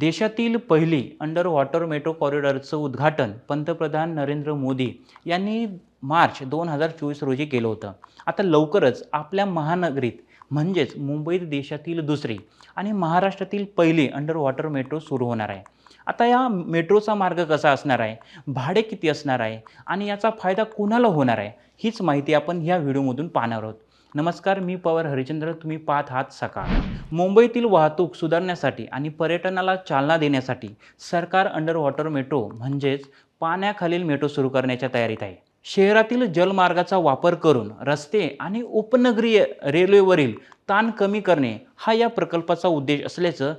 देशातील पहिली under water metro कॉरिडॉरचं उद्घाटन पंतप्रधान नरेंद्र मोदी यांनी मार्च दोन हजार चोवीस रोजी केलं होतं. आता लवकरच आपल्या महानगरीत म्हणजेच मुंबईत देशातील दुसरी आणि महाराष्ट्रातील पहिली अंडर वॉटर मेट्रो सुरू होणार आहे. आता या मेट्रोचा मार्ग कसा असणार आहे? भाडे किती असणार आहे? आणि याचा फायदा कुणाला होणार आहे? हीच माहिती आपण ह्या व्हिडिओमधून पाहणार आहोत. नमस्कार मी पवार हरिचंद्र तुम्ही पाहत आहात सकाळ. मुंबईतील वाहतूक सुधारण्यासाठी आणि पर्यटनाला चालना देण्यासाठी सरकार अंडर वॉटर मेट्रो म्हणजेच पाण्याखालील मेट्रो सुरू करण्याच्या तयारीत आहे. शहरातील जलमार्गाचा वापर करून रस्ते आणि उपनगरीय रेल्वेवरील ताण कमी करणे हा या प्रकल्पाचा उद्देश असल्याचं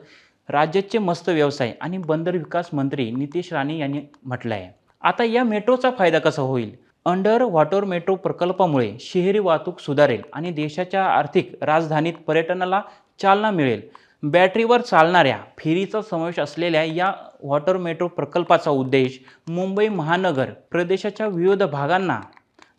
राज्याचे मस्त व्यवसाय आणि बंदर विकास मंत्री नितेश राणे यांनी म्हटलं आहे आता या मेट्रोचा फायदा कसा होईल? अंडर वॉटर मेट्रो प्रकल्पामुळे शहरी वाहतूक सुधारेल आणि देशाच्या आर्थिक राजधानीत पर्यटनाला चालना मिळेल. बॅटरीवर चालणाऱ्या फेरीचा समावेश असलेल्या या वॉटर मेट्रो प्रकल्पाचा उद्देश मुंबई महानगर प्रदेशाच्या विविध भागांना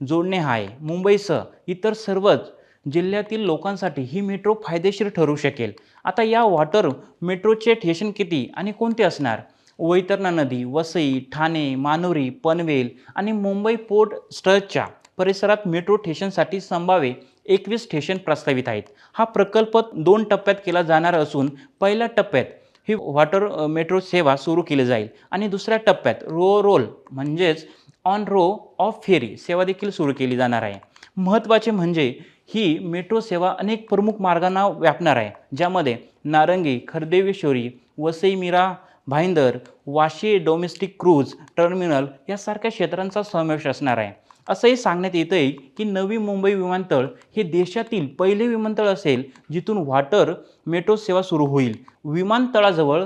जोडणे हा आहे. मुंबईसह इतर सर्वच जिल्ह्यातील लोकांसाठी ही मेट्रो फायदेशीर ठरू शकेल. आता या वॉटर मेट्रोचे ठेशन किती आणि कोणते असणार? वैतरणा नदी वसई ठाणे मानोरी पनवेल आणि मुंबई पोर्ट स्ट्रचच्या परिसरात मेट्रो स्टेशनसाठी संभाव्य एकवीस स्टेशन प्रस्तावित आहेत. हा प्रकल्प दोन टप्प्यात केला जाणार असून पहिल्या टप्प्यात ही वॉटर मेट्रो सेवा सुरू केली जाईल आणि दुसऱ्या टप्प्यात रो रोल म्हणजेच ऑन रो ऑफ फेरी सेवा देखील सुरू केली जाणार आहे. महत्त्वाचे म्हणजे ही मेट्रो सेवा अनेक प्रमुख मार्गांना व्यापणार आहे ज्यामध्ये Narangi Khardeveshwari Vasai Mira Bhayandar Vashi domestic cruise terminal यासारख्या क्षेत्रांचा समावेश असणार आहे. असंही सांगण्यात येतं आहे की नवी मुंबई विमानतळ हे देशातील पहिले विमानतळ असेल जिथून वॉटर मेट्रो सेवा सुरू होईल. विमानतळाजवळ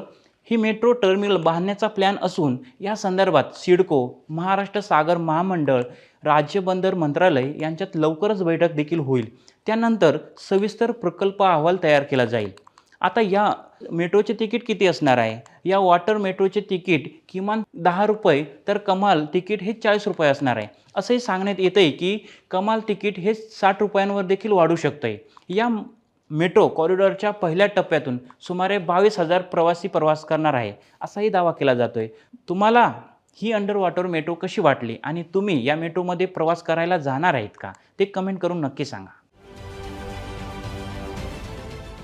ही मेट्रो टर्मिनल बांधण्याचा प्लॅन असून या संदर्भात सिडको महाराष्ट्र सागर महामंडळ राज्य बंदर मंत्रालय यांच्यात लवकरच बैठक देखील होईल. त्यानंतर सविस्तर प्रकल्प अहवाल तयार केला जाईल. आता या मेट्रोचे तिकीट किती असणार आहे? या वॉटर मेट्रोचे तिकीट किमान दहा रुपये तर कमाल तिकीट हे चाळीस रुपये असणार आहे. असंही सांगण्यात येतं आहे की कमाल तिकीट हे साठ रुपयांवर देखील वाढू शकतं आहे या मेट्रो कॉरिडॉरच्या पहिल्या टप्प्यातून सुमारे बावीस हजार प्रवासी प्रवास करणार आहे. असाही दावा केला जातो आहे तुम्हाला ही अंडर वॉटर मेट्रो कशी वाटली? आणि तुम्ही या मेट्रोमध्ये प्रवास करायला जाणार आहेत का? ते कमेंट करून नक्की सांगा.